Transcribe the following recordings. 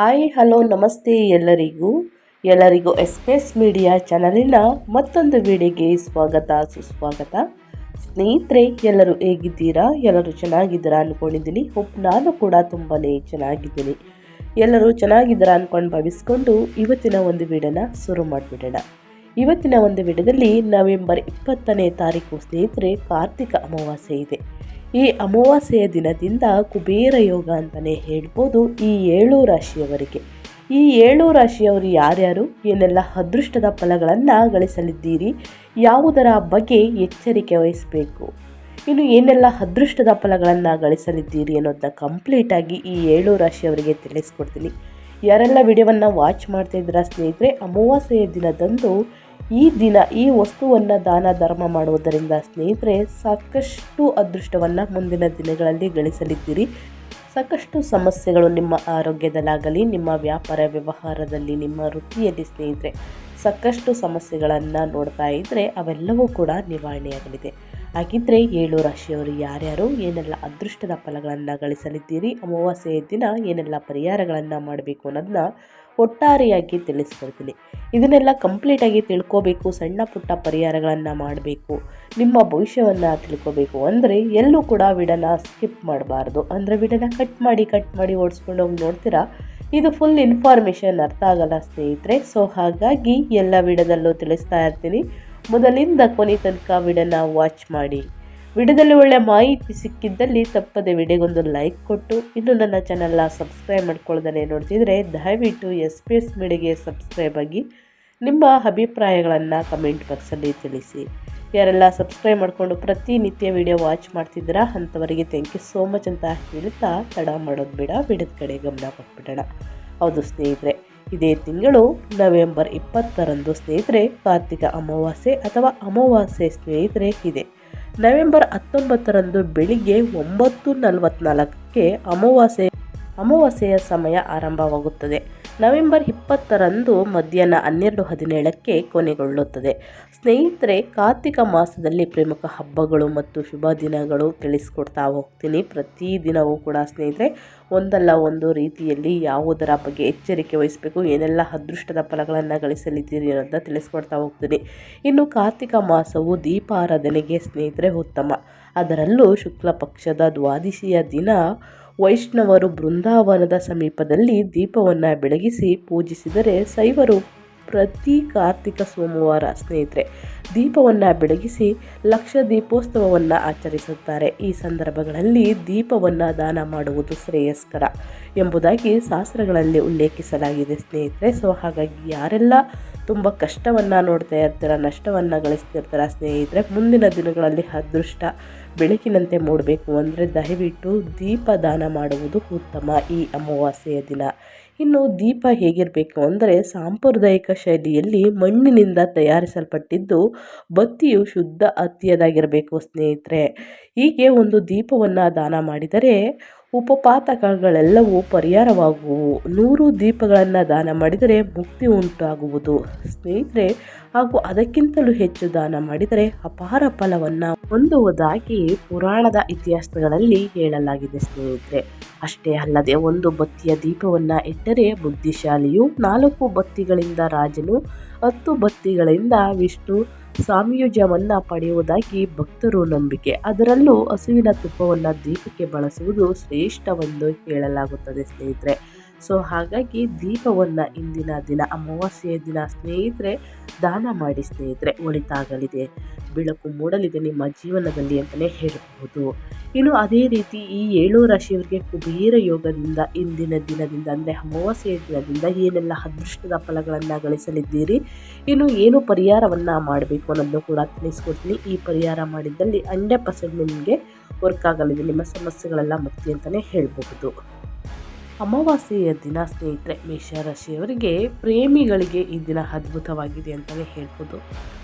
Hi, hello, ನಮಸ್ತೆ ಎಲ್ಲರಿಗೂ. ಎಲ್ಲರಿಗೂ ಎಸ್ಪೆಸ್ ಮೀಡಿಯಾ ಚಾನಲಿನ ಮತ್ತೊಂದು ವಿಡಿಯೋಗೆ ಸ್ವಾಗತ, ಸುಸ್ವಾಗತ. ಸ್ನೇಹಿತರೆ, ಎಲ್ಲರೂ ಹೇಗಿದ್ದೀರಾ? ಎಲ್ಲರೂ ಚೆನ್ನಾಗಿದ್ದೀರಾ ಅಂದ್ಕೊಂಡಿದ್ದೀನಿ ಹೋಪ್ ನಾನು ಕೂಡ ತುಂಬಾ ಚೆನ್ನಾಗಿದ್ದೀನಿ. ಎಲ್ಲರೂ ಚೆನ್ನಾಗಿದ್ದೀರಾ ಅಂದ್ಕೊಂಡು ಭಾವಿಸ್ಕೊಂಡು ಇವತ್ತಿನ ಒಂದು ವಿಡಿಯೋನ ಶುರು ಮಾಡಿಬಿಡೋಣ. ಇವತ್ತಿನ ಒಂದು ವಿಡಿಯೋದಲ್ಲಿ ನವೆಂಬರ್ ಇಪ್ಪತ್ತನೇ ತಾರೀಕು ಸ್ನೇಹಿತರೆ, ಕಾರ್ತಿಕ ಅಮಾವಾಸ್ಯೆ ಇದೆ. ಈ ಅಮಾವಾಸ್ಯೆಯ ದಿನದಿಂದ ಕುಬೇರ ಯೋಗ ಅಂತಲೇ ಹೇಳ್ಬೋದು ಈ ಏಳು ರಾಶಿಯವರಿಗೆ. ಈ ಏಳು ರಾಶಿಯವರು ಯಾರ್ಯಾರು? ಏನೆಲ್ಲ ಅದೃಷ್ಟದ ಫಲಗಳನ್ನು ಗಳಿಸಲಿದ್ದೀರಿ? ಯಾವುದರ ಬಗ್ಗೆ ಎಚ್ಚರಿಕೆ ವಹಿಸಬೇಕು? ಇನ್ನು ಏನೆಲ್ಲ ಅದೃಷ್ಟದ ಫಲಗಳನ್ನು ಗಳಿಸಲಿದ್ದೀರಿ ಅನ್ನೋದನ್ನ ಕಂಪ್ಲೀಟಾಗಿ ಈ ಏಳು ರಾಶಿಯವರಿಗೆ ತಿಳಿಸ್ಕೊಡ್ತೀನಿ. ಯಾರೆಲ್ಲ ವಿಡಿಯೋವನ್ನು ವಾಚ್ ಮಾಡ್ತಾ ಸ್ನೇಹಿತರೆ, ಅಮಾವಾಸ್ಯೆಯ ದಿನದಂದು ಈ ದಿನ ಈ ವಸ್ತುವನ್ನು ದಾನ ಧರ್ಮ ಮಾಡುವುದರಿಂದ ಸ್ನೇಹಿತರೆ, ಸಾಕಷ್ಟು ಅದೃಷ್ಟವನ್ನು ಮುಂದಿನ ದಿನಗಳಲ್ಲಿ ಗಳಿಸಲಿದ್ದೀರಿ. ಸಾಕಷ್ಟು ಸಮಸ್ಯೆಗಳು ನಿಮ್ಮ ಆರೋಗ್ಯದಲ್ಲಾಗಲಿ, ನಿಮ್ಮ ವ್ಯಾಪಾರ ವ್ಯವಹಾರದಲ್ಲಿ, ನಿಮ್ಮ ವೃತ್ತಿಯಲ್ಲಿ ಸ್ನೇಹಿತರೆ, ಸಾಕಷ್ಟು ಸಮಸ್ಯೆಗಳನ್ನು ನೋಡ್ತಾ ಇದ್ದರೆ ಅವೆಲ್ಲವೂ ಕೂಡ ನಿವಾರಣೆಯಾಗಲಿದೆ. ಹಾಗಿದ್ದರೆ ಏಳು ರಾಶಿಯವರು ಯಾರ್ಯಾರು, ಏನೆಲ್ಲ ಅದೃಷ್ಟದ ಫಲಗಳನ್ನು ಗಳಿಸಲಿದ್ದೀರಿ, ಅಮಾವಾಸ್ಯೆಯ ದಿನ ಏನೆಲ್ಲ ಪರಿಹಾರಗಳನ್ನು ಮಾಡಬೇಕು ಅನ್ನೋದನ್ನ ಒಟ್ಟಾರೆಯಾಗಿ ತಿಳಿಸ್ಕೊಡ್ತೀನಿ. ಇದನ್ನೆಲ್ಲ ಕಂಪ್ಲೀಟಾಗಿ ತಿಳ್ಕೋಬೇಕು, ಸಣ್ಣ ಪುಟ್ಟ ಪರಿಹಾರಗಳನ್ನು ಮಾಡಬೇಕು, ನಿಮ್ಮ ಭವಿಷ್ಯವನ್ನು ತಿಳ್ಕೋಬೇಕು ಅಂದರೆ ಎಲ್ಲೂ ಕೂಡ ವಿಡನ ಸ್ಕಿಪ್ ಮಾಡಬಾರ್ದು. ಅಂದರೆ ವಿಡನ ಕಟ್ ಮಾಡಿ ಕಟ್ ಮಾಡಿ ಓಡಿಸ್ಕೊಂಡು ಹೋಗಿ ನೋಡ್ತೀರಾ? ಇದು ಫುಲ್ ಇನ್ಫಾರ್ಮೇಷನ್ ಅರ್ಥ ಆಗಲ್ಲ ಸ್ನೇಹಿತರೆ. ಸೊ ಹಾಗಾಗಿ ಎಲ್ಲ ವಿಡದಲ್ಲೂ ತಿಳಿಸ್ತಾ ಇರ್ತೀನಿ. ಮೊದಲಿಂದ ಕೊನೆ ತನಕ ವಿಡನ್ನು ವಾಚ್ ಮಾಡಿ. ವಿಡಿಯೋದಲ್ಲಿ ಒಳ್ಳೆ ಮಾಹಿತಿ ಸಿಕ್ಕಿದ್ದಲ್ಲಿ ತಪ್ಪದೆ ವಿಡಿಯೋಗೊಂದು ಲೈಕ್ ಕೊಟ್ಟು. ಇನ್ನು ನನ್ನ ಚಾನಲ್ನ ಸಬ್ಸ್ಕ್ರೈಬ್ ಮಾಡ್ಕೊಳ್ಳೋದನ್ನೇ ನೋಡ್ತಿದ್ರೆ ದಯವಿಟ್ಟು ಎಸ್ ಪಿ ಎಸ್ ಮೀಡಿಗೆ ಸಬ್ಸ್ಕ್ರೈಬ್ ಆಗಿ. ನಿಮ್ಮ ಅಭಿಪ್ರಾಯಗಳನ್ನು ಕಮೆಂಟ್ ಬಾಕ್ಸಲ್ಲಿ ತಿಳಿಸಿ. ಯಾರೆಲ್ಲ ಸಬ್ಸ್ಕ್ರೈಬ್ ಮಾಡಿಕೊಂಡು ಪ್ರತಿನಿತ್ಯ ವಿಡಿಯೋ ವಾಚ್ ಮಾಡ್ತಿದ್ದೀರಾ ಅಂಥವರಿಗೆ ಥ್ಯಾಂಕ್ ಯು ಸೋ ಮಚ್ ಅಂತ ಹೇಳ್ತಾ ತಡ ಮಾಡೋದು ಬಿಡ. ವಿಡಿಯೋದ ಕಡೆ ಗಮನ ಕೊಟ್ಬಿಡೋಣ. ಹೌದು ಸ್ನೇಹಿತರೆ ಇದೇ ತಿಂಗಳು ನವೆಂಬರ್ ಇಪ್ಪತ್ತರಂದು ಸ್ನೇಹಿತರೆ ಕಾರ್ತಿಕ ಅಮಾವಾಸ್ಯೆ ಅಥವಾ ಅಮಾವಾಸ್ಯೆ ಸ್ನೇಹಿತರೆ ಇದೆ. ನವೆಂಬರ್ ಹತ್ತೊಂಬತ್ತರಂದು ಬೆಳಿಗ್ಗೆ ಒಂಬತ್ತು ನಲವತ್ನಾಲ್ಕಕ್ಕೆ ಅಮಾವಾಸ್ಯೆ, ಅಮಾವಾಸ್ಯೆಯ ಸಮಯ ಆರಂಭವಾಗುತ್ತದೆ. ನವೆಂಬರ್ ಇಪ್ಪತ್ತರಂದು ಮಧ್ಯಾಹ್ನ ಹನ್ನೆರಡು ಹದಿನೇಳಕ್ಕೆ ಕೊನೆಗೊಳ್ಳುತ್ತದೆ. ಸ್ನೇಹಿತರೆ, ಕಾರ್ತಿಕ ಮಾಸದಲ್ಲಿ ಪ್ರಮುಖ ಹಬ್ಬಗಳು ಮತ್ತು ಶುಭ ದಿನಗಳು ತಿಳಿಸ್ಕೊಡ್ತಾ ಹೋಗ್ತೀನಿ. ಪ್ರತಿದಿನವೂ ಕೂಡ ಸ್ನೇಹಿತರೆ, ಒಂದಲ್ಲ ಒಂದು ರೀತಿಯಲ್ಲಿ ಯಾವುದರ ಬಗ್ಗೆ ಎಚ್ಚರಿಕೆ ವಹಿಸಬೇಕು, ಏನೆಲ್ಲ ಅದೃಷ್ಟದ ಫಲಗಳನ್ನು ಗಳಿಸಲಿದ್ದೀರಿ ಅನ್ನೋದನ್ನ ತಿಳಿಸ್ಕೊಡ್ತಾ ಹೋಗ್ತೀನಿ. ಇನ್ನು ಕಾರ್ತಿಕ ಮಾಸವು ದೀಪಾರಾಧನೆಗೆ ಸ್ನೇಹಿತರೆ ಉತ್ತಮ. ಅದರಲ್ಲೂ ಶುಕ್ಲ ಪಕ್ಷದ ದ್ವಾದಶಿಯ ದಿನ ವೈಷ್ಣವರು ಬೃಂದಾವನದ ಸಮೀಪದಲ್ಲಿ ದೀಪವನ್ನು ಬೆಳಗಿಸಿ ಪೂಜಿಸಿದರೆ ಶೈವರು ಪ್ರತಿ ಕಾರ್ತಿಕ ಸೋಮವಾರ ಸ್ನೇಹಿತರೆ, ದೀಪವನ್ನು ಬೆಳಗಿಸಿ ಲಕ್ಷ ದೀಪೋತ್ಸವವನ್ನು ಆಚರಿಸುತ್ತಾರೆ. ಈ ಸಂದರ್ಭಗಳಲ್ಲಿ ದೀಪವನ್ನು ದಾನ ಮಾಡುವುದು ಶ್ರೇಯಸ್ಕರ ಎಂಬುದಾಗಿ ಶಾಸ್ತ್ರಗಳಲ್ಲಿ ಉಲ್ಲೇಖಿಸಲಾಗಿದೆ ಸ್ನೇಹಿತರೆ. ಸೊ, ಹಾಗಾಗಿ ಯಾರೆಲ್ಲ ತುಂಬ ಕಷ್ಟವನ್ನು ನೋಡ್ತಾ ಇರ್ತೀರ, ನಷ್ಟವನ್ನು ಗಳಿಸ್ತಿರ್ತೀರ ಸ್ನೇಹಿತರೆ, ಮುಂದಿನ ದಿನಗಳಲ್ಲಿ ಅದೃಷ್ಟ ಬೆಳಕಿನಂತೆ ಮೂಡಬೇಕು ಅಂದರೆ ದಯವಿಟ್ಟು ದೀಪ ದಾನ ಮಾಡುವುದು ಉತ್ತಮ ಈ ಅಮಾವಾಸ್ಯೆಯ ದಿನ. ಇನ್ನು ದೀಪ ಹೇಗಿರಬೇಕು ಅಂದರೆ ಸಾಂಪ್ರದಾಯಿಕ ಶೈಲಿಯಲ್ಲಿ ಮಣ್ಣಿನಿಂದ ತಯಾರಿಸಲ್ಪಟ್ಟಿದ್ದು ಬತ್ತಿಯು ಶುದ್ಧ ಅತ್ತಿಯದಾಗಿರಬೇಕು ಸ್ನೇಹಿತರೆ. ಹೀಗೆ ಒಂದು ದೀಪವನ್ನು ದಾನ ಮಾಡಿದರೆ ಉಪಪಾತಕಗಳೆಲ್ಲವೂ ಪರಿಹಾರವಾಗುವು. ನೂರು ದೀಪಗಳನ್ನು ದಾನ ಮಾಡಿದರೆ ಮುಕ್ತಿ ಉಂಟಾಗುವುದು. ಸ್ನೇಹಿತರೆ, ಹಾಗೂ ಅದಕ್ಕಿಂತಲೂ ಹೆಚ್ಚು ದಾನ ಮಾಡಿದರೆ ಅಪಾರ ಫಲವನ್ನು ಹೊಂದುವುದಾಗಿ ಪುರಾಣದ ಇತಿಹಾಸಗಳಲ್ಲಿ ಹೇಳಲಾಗಿದೆ ಸ್ನೇಹಿತರೆ. ಅಷ್ಟೇ ಅಲ್ಲದೆ ಒಂದು ಬತ್ತಿಯ ದೀಪವನ್ನು ಇಟ್ಟರೆ ಬುದ್ಧಿಶಾಲಿಯು ನಾಲ್ಕು ಬತ್ತಿಗಳಿಂದ ರಾಜನು, ಹತ್ತು ಬತ್ತಿಗಳಿಂದ ವಿಷ್ಣು ಸಾಮ್ಯುಜ್ಯವನ್ನು ಪಡೆಯುವುದಾಗಿ ಭಕ್ತರು ನಂಬಿಕೆ. ಅದರಲ್ಲೂ ಹಸುವಿನ ತುಪ್ಪವನ್ನು ದೀಪಕ್ಕೆ ಬಳಸುವುದು ಶ್ರೇಷ್ಠವೆಂದು ಹೇಳಲಾಗುತ್ತದೆ ಸ್ನೇಹಿತರೆ. ಸೊ ಹಾಗಾಗಿ ದೀಪವನ್ನು ಇಂದಿನ ದಿನ, ಅಮಾವಾಸ್ಯೆಯ ದಿನ ಸ್ನೇಹಿತರೆ, ದಾನ ಮಾಡಿ ಸ್ನೇಹಿತರೆ, ಒಳಿತಾಗಲಿದೆ. ಬೆಳಕು ಮೂಡಲಿದೆ ನಿಮ್ಮ ಜೀವನದಲ್ಲಿ ಅಂತಲೇ ಹೇಳಬಹುದು. ಇನ್ನು ಅದೇ ರೀತಿ ಈ ಏಳು ರಾಶಿಯವರಿಗೆ ಕುಬೇರ ಯೋಗದಿಂದ ಇಂದಿನ ದಿನದಿಂದ, ಅಂದರೆ ಅಮಾವಾಸ್ಯೆಯ ದಿನದಿಂದ ಏನೆಲ್ಲ ಅದೃಷ್ಟದ ಫಲಗಳನ್ನು ಗಳಿಸಲಿದ್ದೀರಿ, ಇನ್ನು ಏನು ಪರಿಹಾರವನ್ನು ಮಾಡಬೇಕು ಅನ್ನೋದನ್ನು ಕೂಡ ತಿಳಿಸ್ಕೊಡ್ತೀನಿ. ಈ ಪರಿಹಾರ ಮಾಡಿದ್ದಲ್ಲಿ ಹಂಡ್ರೆಡ್ ಪರ್ಸೆಂಟ್ ನಿಮಗೆ ವರ್ಕ್ ಆಗಲಿದೆ, ನಿಮ್ಮ ಸಮಸ್ಯೆಗಳೆಲ್ಲ ಮುಕ್ತಿ ಅಂತಲೇ ಹೇಳಬಹುದು. ಅಮಾವಾಸ್ಯೆಯ ದಿನ ಸ್ನೇಹಿತರೆ, ಮೇಷರಾಶಿಯವರಿಗೆ ಪ್ರೇಮಿಗಳಿಗೆ ಈ ದಿನ ಅದ್ಭುತವಾಗಿದೆ ಅಂತಲೇ ಹೇಳ್ಬೋದು.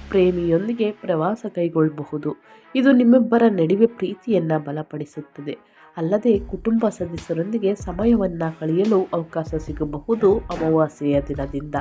ಪ್ರೇಮಿಯೊಂದಿಗೆ ಪ್ರವಾಸ ಕೈಗೊಳ್ಳಬಹುದು. ಇದು ನಿಮ್ಮಿಬ್ಬರ ನಡುವೆ ಪ್ರೀತಿಯನ್ನು ಬಲಪಡಿಸುತ್ತದೆ. ಅಲ್ಲದೆ ಕುಟುಂಬ ಸದಸ್ಯರೊಂದಿಗೆ ಸಮಯವನ್ನು ಕಳೆಯಲು ಅವಕಾಶ ಸಿಗಬಹುದು ಅಮಾವಾಸ್ಯೆಯ ದಿನದಿಂದ.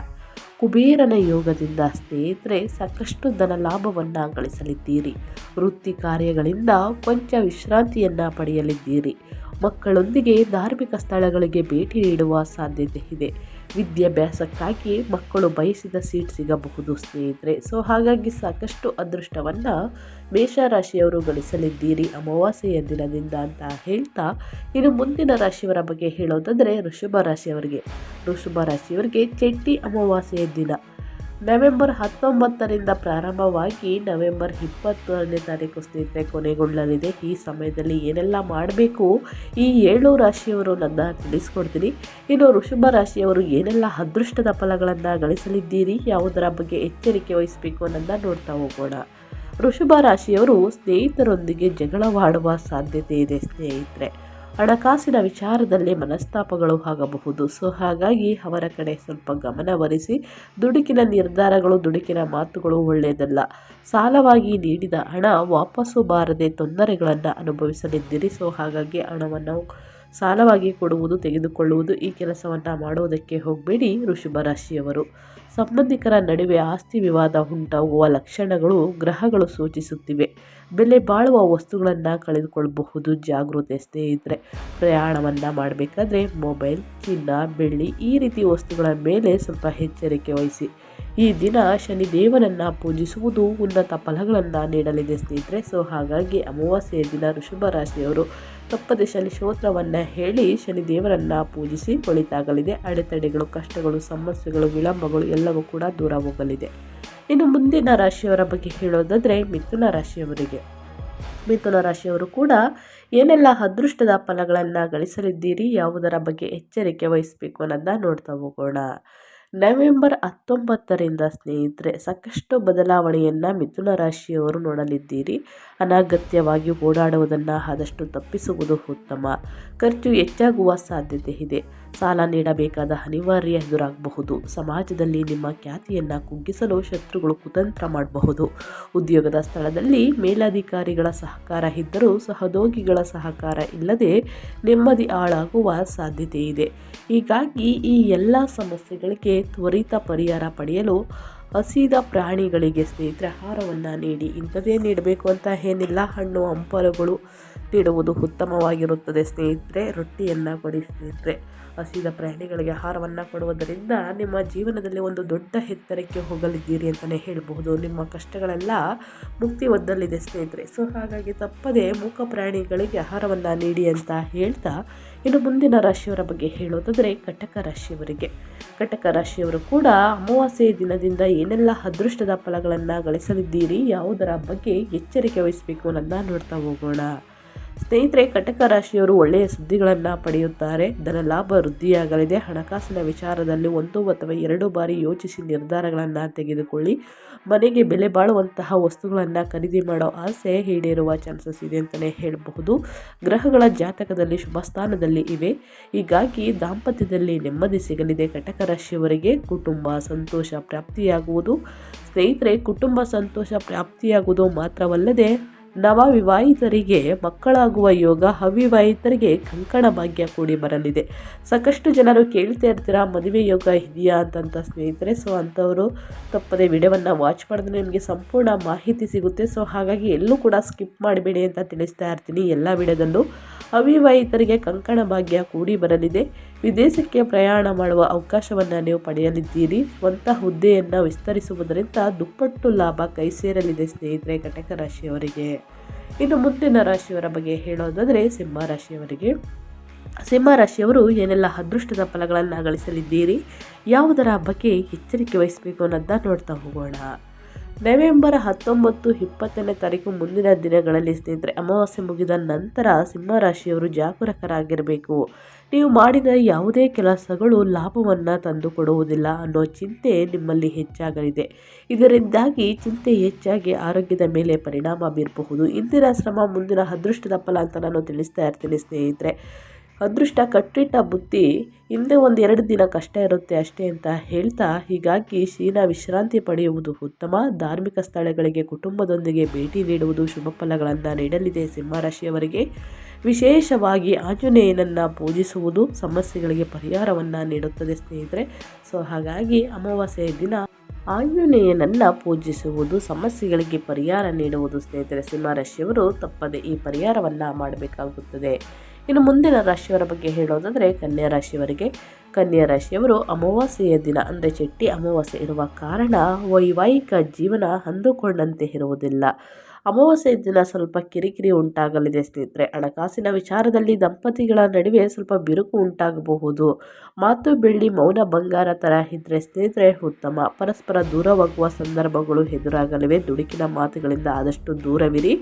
ಕುಬೇರನ ಯೋಗದಿಂದ ಸ್ನೇಹಿತರೆ, ಸಾಕಷ್ಟು ಧನ ಲಾಭವನ್ನು ಗಳಿಸಲಿದ್ದೀರಿ. ವೃತ್ತಿ ಕಾರ್ಯಗಳಿಂದ ಕೊಂಚ ವಿಶ್ರಾಂತಿಯನ್ನು ಪಡೆಯಲಿದ್ದೀರಿ. ಮಕ್ಕಳೊಂದಿಗೆ ಧಾರ್ಮಿಕ ಸ್ಥಳಗಳಿಗೆ ಭೇಟಿ ನೀಡುವ ಸಾಧ್ಯತೆ ಇದೆ. ವಿದ್ಯಾಭ್ಯಾಸಕ್ಕಾಗಿ ಮಕ್ಕಳು ಬಯಸಿದ ಸೀಟ್ ಸಿಗಬಹುದು ಸ್ನೇಹಿತರೆ. ಸೊ, ಹಾಗಾಗಿ ಸಾಕಷ್ಟು ಅದೃಷ್ಟವನ್ನು ಮೇಷರಾಶಿಯವರು ಗಳಿಸಲಿದ್ದೀರಿ. ಅಮಾವಾಸ್ಯೆಯ ದಿನದಿಂದ ಅಂತ ಹೇಳ್ತಾ, ಇನ್ನು ಮುಂದಿನ ರಾಶಿಯವರ ಬಗ್ಗೆ ಹೇಳೋದಾದರೆ ಋಷಭ ರಾಶಿಯವರಿಗೆ. ಋಷಭ ರಾಶಿಯವರಿಗೆ ಚಟ್ಟಿ ಅಮಾವಾಸ್ಯೆಯ ದಿನ. ನವೆಂಬರ್ ಹತ್ತೊಂಬತ್ತರಿಂದ ಪ್ರಾರಂಭವಾಗಿ ನವೆಂಬರ್ ಇಪ್ಪತ್ತನೇ ತಾರೀಕು ಸ್ನೇಹಿತರೆ, ಕೊನೆಗೊಳ್ಳಲಿದೆ. ಈ ಸಮಯದಲ್ಲಿ ಏನೆಲ್ಲ ಮಾಡಬೇಕು? ಈ ಏಳು ರಾಶಿಯವರು ನನ್ನ ತಿಳಿಸ್ಕೊಡ್ತೀನಿ. ಇನ್ನು ಋಷಭ ರಾಶಿಯವರು ಏನೆಲ್ಲ ಅದೃಷ್ಟದ ಫಲಗಳನ್ನು ಗಳಿಸಲಿದ್ದೀರಿ? ಯಾವುದರ ಬಗ್ಗೆ ಎಚ್ಚರಿಕೆ ವಹಿಸಬೇಕು ಅನ್ನೋದನ್ನ ನೋಡ್ತಾ ಹೋಗೋಣ. ಋಷಭ ರಾಶಿಯವರು ಸ್ನೇಹಿತರೊಂದಿಗೆ ಜಗಳವಾಡುವ ಸಾಧ್ಯತೆ ಇದೆ ಸ್ನೇಹಿತರೆ. ಹಣಕಾಸಿನ ವಿಚಾರದಲ್ಲಿ ಮನಸ್ತಾಪಗಳು ಆಗಬಹುದು. ಸೊ, ಹಾಗಾಗಿ ಅವರ ಕಡೆ ಸ್ವಲ್ಪ ಗಮನವರಿಸಿ ದುಡುಕಿನ ನಿರ್ಧಾರಗಳು, ದುಡುಕಿನ ಮಾತುಗಳು ಒಳ್ಳೆಯದಲ್ಲ. ಸಾಲವಾಗಿ ನೀಡಿದ ಹಣ ವಾಪಸ್ಸು ಬಾರದೆ ತೊಂದರೆಗಳನ್ನು ಅನುಭವಿಸಲಿದ್ದೀರಿ ಸೊ, ಹಾಗಾಗಿ ಹಣವನ್ನು ಸಾಲವಾಗಿ ಕೊಡುವುದು, ತೆಗೆದುಕೊಳ್ಳುವುದು ಈ ಕೆಲಸವನ್ನು ಮಾಡುವುದಕ್ಕೆ ಹೋಗಬೇಡಿ ರಾಶಿಯವರು. ಸಂಬಂಧಿಕರ ನಡುವೆ ಆಸ್ತಿ ವಿವಾದ ಉಂಟಾಗುವ ಲಕ್ಷಣಗಳು ಗ್ರಹಗಳು ಸೂಚಿಸುತ್ತಿವೆ. ಬೆಲೆ ಬಾಳುವ ವಸ್ತುಗಳನ್ನು ಕಳೆದುಕೊಳ್ಳಬಹುದು. ಜಾಗೃತೆ, ಸ್ನೇಹಿತರೆ, ಪ್ರಯಾಣವನ್ನು ಮಾಡಬೇಕಾದ್ರೆ ಮೊಬೈಲ್, ಚಿನ್ನ, ಬೆಳ್ಳಿ ಈ ರೀತಿ ವಸ್ತುಗಳ ಮೇಲೆ ಸ್ವಲ್ಪ ಎಚ್ಚರಿಕೆ ವಹಿಸಿ. ಈ ದಿನ ಶನಿ ಶನಿದೇವನನ್ನು ಪೂಜಿಸುವುದು ಉನ್ನತ ಫಲಗಳನ್ನು ನೀಡಲಿದೆ ಸ್ನೇಹಿತರೆ. ಸೊ, ಹಾಗಾಗಿ ಅಮಾವಾಸ್ಯೆಯ ದಿನ ಋಷಭ ರಾಶಿಯವರು ತಪ್ಪದೆ ಶನಿ ಶೋತ್ರವನ್ನು ಹೇಳಿ ಶನಿದೇವರನ್ನು ಪೂಜಿಸಿ ಒಳಿತಾಗಲಿದೆ ಅಡೆತಡೆಗಳು, ಕಷ್ಟಗಳು, ಸಮಸ್ಯೆಗಳು, ವಿಳಂಬಗಳು ಎಲ್ಲವೂ ಕೂಡ ದೂರ ಹೋಗಲಿದೆ. ಇನ್ನು ಮುಂದಿನ ರಾಶಿಯವರ ಬಗ್ಗೆ ಹೇಳೋದಾದರೆ ಮಿಥುನ ರಾಶಿಯವರಿಗೆ. ಮಿಥುನ ರಾಶಿಯವರು ಕೂಡ ಏನೆಲ್ಲ ಅದೃಷ್ಟದ ಫಲಗಳನ್ನು ಗಳಿಸಲಿದ್ದೀರಿ, ಯಾವುದರ ಬಗ್ಗೆ ಎಚ್ಚರಿಕೆ ವಹಿಸಬೇಕು ಅನ್ನೋದನ್ನ ನೋಡ್ತಾ ಹೋಗೋಣ. ನವೆಂಬರ್ ಹತ್ತೊಂಬತ್ತರಿಂದ ಸ್ನೇಹಿತರೆ, ಸಾಕಷ್ಟು ಬದಲಾವಣೆಯನ್ನು ಮಿಥುನ ರಾಶಿಯವರು ನೋಡಲಿದ್ದೀರಿ. ಅನಗತ್ಯವಾಗಿ ಓಡಾಡುವುದನ್ನು ಆದಷ್ಟು ತಪ್ಪಿಸುವುದು ಉತ್ತಮ. ಖರ್ಚು ಹೆಚ್ಚಾಗುವ ಸಾಧ್ಯತೆ ಇದೆ. ಸಾಲ ನೀಡಬೇಕಾದ ಅನಿವಾರ್ಯ ಎದುರಾಗಬಹುದು. ಸಮಾಜದಲ್ಲಿ ನಿಮ್ಮ ಖ್ಯಾತಿಯನ್ನು ಕುಗ್ಗಿಸಲು ಶತ್ರುಗಳು ಕುತಂತ್ರ ಮಾಡಬಹುದು. ಉದ್ಯೋಗದ ಸ್ಥಳದಲ್ಲಿ ಮೇಲಧಿಕಾರಿಗಳ ಸಹಕಾರ ಇದ್ದರೂ ಸಹೋದ್ಯೋಗಿಗಳ ಸಹಕಾರ ಇಲ್ಲದೆ ನೆಮ್ಮದಿ ಹಾಳಾಗುವ ಸಾಧ್ಯತೆ ಇದೆ. ಹೀಗಾಗಿ ಈ ಎಲ್ಲ ಸಮಸ್ಯೆಗಳಿಗೆ ತ್ವರಿತ ಪರಿಹಾರ ಪಡೆಯಲು ಹಸಿದ ಪ್ರಾಣಿಗಳಿಗೆ ಸ್ನೇಹಿತರೆ ಆಹಾರವನ್ನು ನೀಡಿ ಇಂಥದ್ದೇ ನೀಡಬೇಕು ಅಂತ ಏನಿಲ್ಲ. ಹಣ್ಣು ಹಂಪಲುಗಳು ನೀಡುವುದು ಉತ್ತಮವಾಗಿರುತ್ತದೆ. ಸ್ನೇಹಿತರೆ, ರೊಟ್ಟಿಯನ್ನು ಕೊಡಿ ಸ್ನೇಹಿತರೆ. ಹಸಿದ ಪ್ರಾಣಿಗಳಿಗೆ ಆಹಾರವನ್ನು ಕೊಡುವುದರಿಂದ ನಿಮ್ಮ ಜೀವನದಲ್ಲಿ ಒಂದು ದೊಡ್ಡ ಎತ್ತರಕ್ಕೆ ಹೋಗಲಿದ್ದೀರಿ ಅಂತಲೇ ಹೇಳಬಹುದು. ನಿಮ್ಮ ಕಷ್ಟಗಳೆಲ್ಲ ಮುಕ್ತಿ ಒದ್ದಲಿದೆ ಸ್ನೇಹಿತರೆ. ಸೊ, ಹಾಗಾಗಿ ತಪ್ಪದೆ ಮೂಕ ಪ್ರಾಣಿಗಳಿಗೆ ಆಹಾರವನ್ನು ನೀಡಿ ಅಂತ ಹೇಳ್ತಾ ಇನ್ನು ಮುಂದಿನ ರಾಶಿಯವರ ಬಗ್ಗೆ ಹೇಳೋದಾದರೆ ಕಟಕ ರಾಶಿಯವರಿಗೆ. ಕಟಕ ರಾಶಿಯವರು ಕೂಡ ಅಮಾವಾಸ್ಯೆ ದಿನದಿಂದ ಏನೆಲ್ಲ ಅದೃಷ್ಟದ ಫಲಗಳನ್ನು ಗಳಿಸಲಿದ್ದೀರಿ, ಯಾವುದರ ಬಗ್ಗೆ ಎಚ್ಚರಿಕೆ ವಹಿಸಬೇಕು ಅನ್ನೋದನ್ನ ನೋಡ್ತಾ ಹೋಗೋಣ. ಸ್ನೇಹಿತರೆ ಕಟಕ ರಾಶಿಯವರು ಒಳ್ಳೆಯ ಸುದ್ದಿಗಳನ್ನು ಪಡೆಯುತ್ತಾರೆ. ಧನ ಲಾಭ ವೃದ್ಧಿಯಾಗಲಿದೆ. ಹಣಕಾಸಿನ ವಿಚಾರದಲ್ಲಿ ಒಂದು ಅಥವಾ ಎರಡು ಬಾರಿ ಯೋಚಿಸಿ ನಿರ್ಧಾರಗಳನ್ನು ತೆಗೆದುಕೊಳ್ಳಿ. ಮನೆಗೆ ಬೆಲೆ ಬಾಳುವಂತಹ ವಸ್ತುಗಳನ್ನು ಖರೀದಿ ಮಾಡೋ ಆಸೆ ಈಡೇರುವ ಚಾನ್ಸಸ್ ಇದೆ ಅಂತಲೇ ಹೇಳಬಹುದು. ಗ್ರಹಗಳ ಜಾತಕದಲ್ಲಿ ಶುಭ ಸ್ಥಾನದಲ್ಲಿ ಇವೆ. ಹೀಗಾಗಿ ದಾಂಪತ್ಯದಲ್ಲಿ ನೆಮ್ಮದಿ ಸಿಗಲಿದೆ. ಕಟಕ ರಾಶಿಯವರಿಗೆ ಕುಟುಂಬ ಸಂತೋಷ ಪ್ರಾಪ್ತಿಯಾಗುವುದು. ಸ್ನೇಹಿತರೆ, ಕುಟುಂಬ ಸಂತೋಷ ಪ್ರಾಪ್ತಿಯಾಗುವುದು ಮಾತ್ರವಲ್ಲದೆ ನವ ವಿವಾಹಿತರಿಗೆ ಮಕ್ಕಳಾಗುವ ಯೋಗ ಅವಿವಾಹಿತರಿಗೆ ಕಂಕಣ ಭಾಗ್ಯ ಕೂಡಿ ಬರಲಿದೆ. ಸಾಕಷ್ಟು ಜನರು ಕೇಳ್ತಾ ಇರ್ತೀರಾ, ಮದುವೆ ಯೋಗ ಇದೆಯಾ ಅಂತಂತ ಸ್ನೇಹಿತರೆ. ಸೊ ಅಂಥವರು ತಪ್ಪದೆ ವಿಡಿಯೋವನ್ನು ವಾಚ್ ಮಾಡಿದ್ರೆ ನಿಮಗೆ ಸಂಪೂರ್ಣ ಮಾಹಿತಿ ಸಿಗುತ್ತೆ. ಸೊ ಹಾಗಾಗಿ ಎಲ್ಲೂ ಕೂಡ ಸ್ಕಿಪ್ ಮಾಡಬೇಡಿ ಅಂತ ತಿಳಿಸ್ತಾ ಇರ್ತೀನಿ ಎಲ್ಲ ವಿಡಿಯೋದಲ್ಲೂ. ಅವಿವಾಹಿತರಿಗೆ ಕಂಕಣ ಭಾಗ್ಯ ಕೂಡಿ ಬರಲಿದೆ. ವಿದೇಶಕ್ಕೆ ಪ್ರಯಾಣ ಮಾಡುವ ಅವಕಾಶವನ್ನು ನೀವು ಪಡೆಯಲಿದ್ದೀರಿ. ಸ್ವಂತ ಹುದ್ದೆಯನ್ನು ವಿಸ್ತರಿಸುವುದರಿಂದ ದುಪ್ಪಟ್ಟು ಲಾಭ ಕೈ ಸೇರಲಿದೆ ಸ್ನೇಹಿತರೆ, ಕಟಕ ರಾಶಿಯವರಿಗೆ. ಇನ್ನು ಮುಂದಿನ ರಾಶಿಯವರ ಬಗ್ಗೆ ಹೇಳೋದಾದರೆ ಸಿಂಹ ರಾಶಿಯವರಿಗೆ. ಸಿಂಹ ರಾಶಿಯವರು ಏನೆಲ್ಲ ಅದೃಷ್ಟದ ಫಲಗಳನ್ನು ಗಳಿಸಲಿದ್ದೀರಿ, ಯಾವುದರ ಬಗ್ಗೆ ಎಚ್ಚರಿಕೆ ವಹಿಸಬೇಕು ಅನ್ನೋದನ್ನ ನೋಡ್ತಾ ಹೋಗೋಣ. ನವೆಂಬರ್ ಹತ್ತೊಂಬತ್ತು ಇಪ್ಪತ್ತನೇ ತಾರೀಕು ಮುಂದಿನ ದಿನಗಳಲ್ಲಿ ಸ್ನೇಹಿತರೆ ಅಮಾವಾಸ್ಯೆ ಮುಗಿದ ನಂತರ ಸಿಂಹರಾಶಿಯವರು ಜಾಗರೂಕರಾಗಿರಬೇಕು. ನೀವು ಮಾಡಿದ ಯಾವುದೇ ಕೆಲಸಗಳು ಲಾಭವನ್ನು ತಂದುಕೊಡುವುದಿಲ್ಲ ಅನ್ನೋ ಚಿಂತೆ ನಿಮ್ಮಲ್ಲಿ ಹೆಚ್ಚಾಗಲಿದೆ. ಇದರಿಂದಾಗಿ ಚಿಂತೆ ಹೆಚ್ಚಾಗಿ ಆರೋಗ್ಯದ ಮೇಲೆ ಪರಿಣಾಮ ಬೀರಬಹುದು. ಇಂದಿನ ಶ್ರಮ, ಮುಂದಿನ ಅದೃಷ್ಟದ ಫಲ ಅಂತ ನಾನು ತಿಳಿಸ್ತಾ ಇರ್ತೀನಿ ಸ್ನೇಹಿತರೆ. ಅದೃಷ್ಟ ಕಟ್ಟಿಟ್ಟ ಬುತ್ತಿ ಹಿಂದೆ ಒಂದು ಎರಡು ದಿನ ಕಷ್ಟ ಇರುತ್ತೆ ಅಷ್ಟೇ ಅಂತ ಹೇಳ್ತಾ ಹೀಗಾಗಿ ಶೀನ ವಿಶ್ರಾಂತಿ ಪಡೆಯುವುದು ಉತ್ತಮ. ಧಾರ್ಮಿಕ ಸ್ಥಳಗಳಿಗೆ ಕುಟುಂಬದೊಂದಿಗೆ ಭೇಟಿ ನೀಡುವುದು ಶುಭ ಫಲಗಳನ್ನು ನೀಡಲಿದೆ ಸಿಂಹರಾಶಿಯವರಿಗೆ. ವಿಶೇಷವಾಗಿ ಆಂಜನೇಯನನ್ನು ಪೂಜಿಸುವುದು ಸಮಸ್ಯೆಗಳಿಗೆ ಪರಿಹಾರವನ್ನು ನೀಡುತ್ತದೆ ಸ್ನೇಹಿತರೆ. ಸೊ ಹಾಗಾಗಿ ಅಮಾವಾಸ್ಯೆಯ ದಿನ ಆಂಜನೇಯನನ್ನು ಪೂಜಿಸುವುದು ಸಮಸ್ಯೆಗಳಿಗೆ ಪರಿಹಾರ ನೀಡುವುದು ಸ್ನೇಹಿತರೆ. ಸಿಂಹರಾಶಿಯವರು ತಪ್ಪದೆ ಈ ಪರಿಹಾರವನ್ನು ಮಾಡಬೇಕಾಗುತ್ತದೆ. ಇನ್ನು ಮುಂದಿನ ರಾಶಿಯವರ ಬಗ್ಗೆ ಹೇಳೋದಾದರೆ ಕನ್ಯಾ ರಾಶಿಯವರಿಗೆ. ಕನ್ಯಾ ರಾಶಿಯವರು ಅಮಾವಾಸ್ಯೆಯ ದಿನ ಅಂದರೆ ಚೆಟ್ಟಿ ಅಮಾವಾಸ್ಯೆ ಇರುವ ಕಾರಣ ವೈವಾಹಿಕ ಜೀವನ ಅಂದುಕೊಂಡಂತೆ ಇರುವುದಿಲ್ಲ. ಅಮಾವಾಸ್ಯೆ ದಿನ ಸ್ವಲ್ಪ ಕಿರಿಕಿರಿ ಉಂಟಾಗಲಿದೆ ಸ್ನೇಹಿತರೆ. ಹಣಕಾಸಿನ ವಿಚಾರದಲ್ಲಿ ದಂಪತಿಗಳ ನಡುವೆ ಸ್ವಲ್ಪ ಬಿರುಕು ಉಂಟಾಗಬಹುದು. ಮಾತು ಬೆಳ್ಳಿ ಮೌನ ಬಂಗಾರ ಥರ ಇದ್ದರೆ ಸ್ನೇಹಿತರೆ ಉತ್ತಮ. ಪರಸ್ಪರ ದೂರವಾಗುವ ಸಂದರ್ಭಗಳು ಎದುರಾಗಲಿವೆ. ದುಡುಕಿನ ಮಾತುಗಳಿಂದ ಆದಷ್ಟು ದೂರವಿರಿ.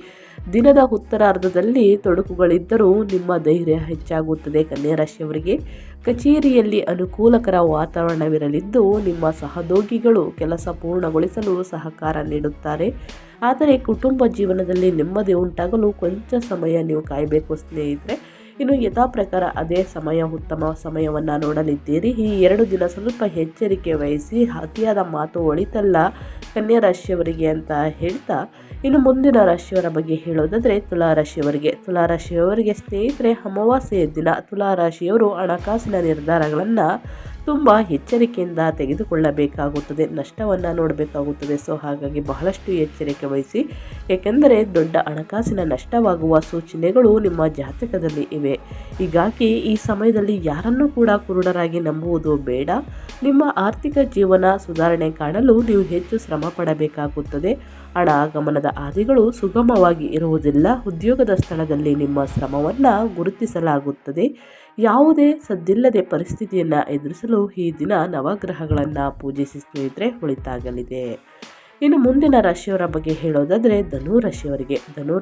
ದಿನದ ಉತ್ತರಾರ್ಧದಲ್ಲಿ ತೊಡಕುಗಳಿದ್ದರೂ ನಿಮ್ಮ ಧೈರ್ಯ ಹೆಚ್ಚಾಗುತ್ತದೆ. ಕನ್ಯಾ ರಾಶಿಯವರಿಗೆ ಕಚೇರಿಯಲ್ಲಿ ಅನುಕೂಲಕರ ವಾತಾವರಣವಿರಲಿದ್ದು ನಿಮ್ಮ ಸಹೋದ್ಯೋಗಿಗಳು ಕೆಲಸ ಪೂರ್ಣಗೊಳಿಸಲು ಸಹಕಾರ ನೀಡುತ್ತಾರೆ. ಆದರೆ ಕುಟುಂಬ ಜೀವನದಲ್ಲಿ ನೆಮ್ಮದಿ ಉಂಟಾಗಲು ಕೊಂಚ ಸಮಯ ನೀವು ಕಾಯಬೇಕು ಸ್ನೇಹಿತರೆ. ಇನ್ನು ಯಥಾ ಪ್ರಕಾರ ಅದೇ ಸಮಯ, ಉತ್ತಮ ಸಮಯವನ್ನು ನೋಡಲಿದ್ದೀರಿ. ಈ ಎರಡು ದಿನ ಸ್ವಲ್ಪ ಎಚ್ಚರಿಕೆ ವಹಿಸಿ, ಅತಿಯಾದ ಮಾತು ಒಳಿತಲ್ಲ ಕನ್ಯಾ ರಾಶಿಯವರಿಗೆ ಅಂತ ಹೇಳ್ತಾ, ಇನ್ನು ಮುಂದಿನ ರಾಶಿಯವರ ಬಗ್ಗೆ ಹೇಳೋದಾದರೆ ತುಲಾರಾಶಿಯವರಿಗೆ ತುಲಾರಾಶಿಯವರಿಗೆ ಸ್ನೇಹಿತರೆ, ಅಮಾವಾಸ್ಯೆಯ ದಿನ ತುಲಾರಾಶಿಯವರು ಹಣಕಾಸಿನ ನಿರ್ಧಾರಗಳನ್ನು ತುಂಬ ಎಚ್ಚರಿಕೆಯಿಂದ ತೆಗೆದುಕೊಳ್ಳಬೇಕಾಗುತ್ತದೆ, ನಷ್ಟವನ್ನು ನೋಡಬೇಕಾಗುತ್ತದೆ. ಸೊ, ಹಾಗಾಗಿ ಬಹಳಷ್ಟು ಎಚ್ಚರಿಕೆ ವಹಿಸಿ, ಏಕೆಂದರೆ ದೊಡ್ಡ ಹಣಕಾಸಿನ ನಷ್ಟವಾಗುವ ಸೂಚನೆಗಳು ನಿಮ್ಮ ಜಾತಕದಲ್ಲಿ ಇವೆ. ಹೀಗಾಗಿ ಈ ಸಮಯದಲ್ಲಿ ಯಾರನ್ನೂ ಕೂಡ ಕುರುಡರಾಗಿ ನಂಬುವುದು ಬೇಡ. ನಿಮ್ಮ ಆರ್ಥಿಕ ಜೀವನ ಸುಧಾರಣೆ ಕಾಣಲು ನೀವು ಹೆಚ್ಚು ಶ್ರಮ ಪಡಬೇಕಾಗುತ್ತದೆ. ಹಣ ಆಗಮನದ ಹಾದಿಗಳು ಸುಗಮವಾಗಿ ಇರುವುದಿಲ್ಲ. ಉದ್ಯೋಗದ ಸ್ಥಳದಲ್ಲಿ ನಿಮ್ಮ ಶ್ರಮವನ್ನು ಗುರುತಿಸಲಾಗುತ್ತದೆ. ಯಾವುದೇ ಸದ್ದಿಲ್ಲದೆ ಪರಿಸ್ಥಿತಿಯನ್ನು ಎದುರಿಸಲು ಈ ದಿನ ನವಗ್ರಹಗಳನ್ನು ಪೂಜಿಸಿ ಸ್ನೇಹಿತರೆ ಒಳಿತಾಗಲಿದೆ ಇನ್ನು ಮುಂದಿನ ರಾಶಿಯವರ ಬಗ್ಗೆ ಹೇಳೋದಾದರೆ ಧನು ರಾಶಿಯವರಿಗೆ ಧನು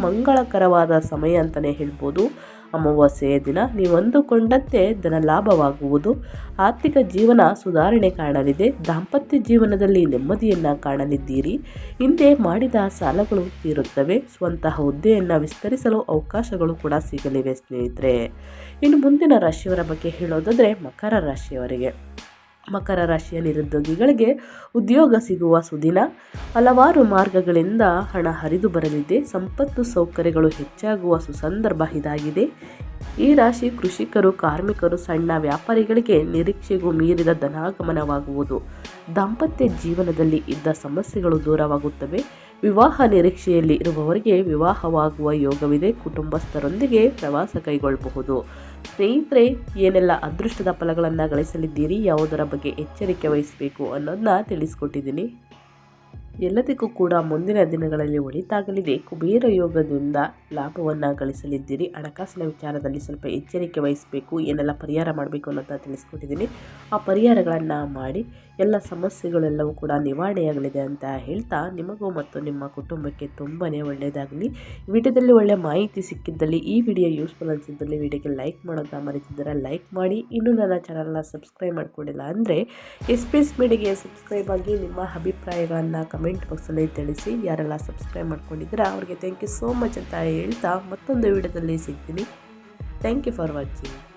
ಮಂಗಳಕರವಾದ ಸಮಯ ಅಂತಲೇ ಹೇಳ್ಬೋದು. ಅಮಾವಾಸ್ಯೆಯ ದಿನ ನೀವು ಅಂದುಕೊಂಡಂತೆ ಧನ ಲಾಭವಾಗುವುದು. ಆರ್ಥಿಕ ಜೀವನ ಸುಧಾರಣೆ ಕಾಣಲಿದೆ. ದಾಂಪತ್ಯ ಜೀವನದಲ್ಲಿ ನೆಮ್ಮದಿಯನ್ನು ಕಾಣಲಿದ್ದೀರಿ. ಹಿಂದೆ ಮಾಡಿದ ಸಾಲಗಳು ತೀರುತ್ತವೆ. ಸ್ವಂತಹ ಹುದ್ದೆಯನ್ನು ವಿಸ್ತರಿಸಲು ಅವಕಾಶಗಳು ಕೂಡ ಸಿಗಲಿವೆ ಸ್ನೇಹಿತರೆ. ಇನ್ನು ಮುಂದಿನ ರಾಶಿಯವರ ಬಗ್ಗೆ ಹೇಳೋದಾದರೆ ಮಕರ ರಾಶಿಯವರಿಗೆ. ಮಕರ ರಾಶಿಯ ನಿರುದ್ಯೋಗಿಗಳಿಗೆ ಉದ್ಯೋಗ ಸಿಗುವ ಸುದಿನ. ಹಲವಾರು ಮಾರ್ಗಗಳಿಂದ ಹಣ ಹರಿದು ಬರಲಿದೆ. ಸಂಪತ್ತು ಸೌಕರ್ಯಗಳು ಹೆಚ್ಚಾಗುವ ಸುಸಂದರ್ಭ ಇದಾಗಿದೆ. ಈ ರಾಶಿ ಕೃಷಿಕರು, ಕಾರ್ಮಿಕರು, ಸಣ್ಣ ವ್ಯಾಪಾರಿಗಳಿಗೆ ನಿರೀಕ್ಷೆಗೂ ಮೀರಿದ ಧನಾಗಮನವಾಗುವುದು. ದಾಂಪತ್ಯ ಜೀವನದಲ್ಲಿ ಇದ್ದ ಸಮಸ್ಯೆಗಳು ದೂರವಾಗುತ್ತವೆ. ವಿವಾಹ ನಿರೀಕ್ಷೆಯಲ್ಲಿ ಇರುವವರಿಗೆ ವಿವಾಹವಾಗುವ ಯೋಗವಿದೆ. ಕುಟುಂಬಸ್ಥರೊಂದಿಗೆ ಪ್ರವಾಸ ಕೈಗೊಳ್ಳಬಹುದು. ಸ್ನೇಹಿತರೆ, ಏನೆಲ್ಲ ಅದೃಷ್ಟದ ಫಲಗಳನ್ನು ಗಳಿಸಲಿದ್ದೀರಿ? ಯಾವುದರ ಬಗ್ಗೆ ಎಚ್ಚರಿಕೆ ವಹಿಸಬೇಕು ಅನ್ನೋದನ್ನ ತಿಳಿಸ್ಕೊಟ್ಟಿದ್ದೀನಿ. ಎಲ್ಲದಕ್ಕೂ ಕೂಡ ಮುಂದಿನ ದಿನಗಳಲ್ಲಿ ಒಳಿತಾಗಲಿದೆ. ಕುಬೇರ ಯೋಗದಿಂದ ಲಾಭವನ್ನು ಗಳಿಸಲಿದ್ದೀರಿ. ಹಣಕಾಸಿನ ವಿಚಾರದಲ್ಲಿ ಸ್ವಲ್ಪ ಎಚ್ಚರಿಕೆ ವಹಿಸಬೇಕು. ಏನೆಲ್ಲ ಪರಿಹಾರ ಮಾಡಬೇಕು ಅನ್ನೋದನ್ನ ತಿಳಿಸ್ಕೊಟ್ಟಿದ್ದೀನಿ. ಆ ಪರಿಹಾರಗಳನ್ನು ಮಾಡಿ ಎಲ್ಲ ಸಮಸ್ಯೆಗಳೆಲ್ಲವೂ ಕೂಡ ನಿವಾರಣೆಯಾಗಲಿದೆ ಅಂತ ಹೇಳ್ತಾ ನಿಮಗೂ ಮತ್ತು ನಿಮ್ಮ ಕುಟುಂಬಕ್ಕೆ ತುಂಬಾ ಒಳ್ಳೆಯದಾಗಲಿ. ವಿಡಿಯೋದಲ್ಲಿ ಒಳ್ಳೆಯ ಮಾಹಿತಿ ಸಿಕ್ಕಿದ್ದಲ್ಲಿ ಈ ವಿಡಿಯೋ ಯೂಸ್ಫುಲ್ ಅನಿಸಿದ್ದಲ್ಲಿ ವಿಡಿಯೋಗೆ ಲೈಕ್ ಮಾಡೋದ ಮರೆತಿದ್ದರೆ? ಲೈಕ್ ಮಾಡಿ. ಇನ್ನೂ ನನ್ನ ಚಾನಲ್ನ ಸಬ್ಸ್ಕ್ರೈಬ್ ಮಾಡಿಕೊಂಡಿಲ್ಲ ಅಂದರೆ ಎಸ್ ಪಿ ಎಸ್ ಮೀಡಿಯಾಗೆ ಸಬ್ಸ್ಕ್ರೈಬ್ ಆಗಿ ನಿಮ್ಮ ಅಭಿಪ್ರಾಯಗಳನ್ನು ಕಮೆಂಟ್ ಬಾಕ್ಸಲ್ಲಿ ತಿಳಿಸಿ. ಯಾರೆಲ್ಲ ಸಬ್ಸ್ಕ್ರೈಬ್ ಮಾಡ್ಕೊಂಡಿದ್ದೀರಾ ಅವ್ರಿಗೆ ಥ್ಯಾಂಕ್ ಯು ಸೋ ಮಚ್ ಅಂತ ಹೇಳ್ತಾ ಮತ್ತೊಂದು ವಿಡಿಯೋದಲ್ಲಿ ಸಿಗ್ತೀನಿ. Thank you for watching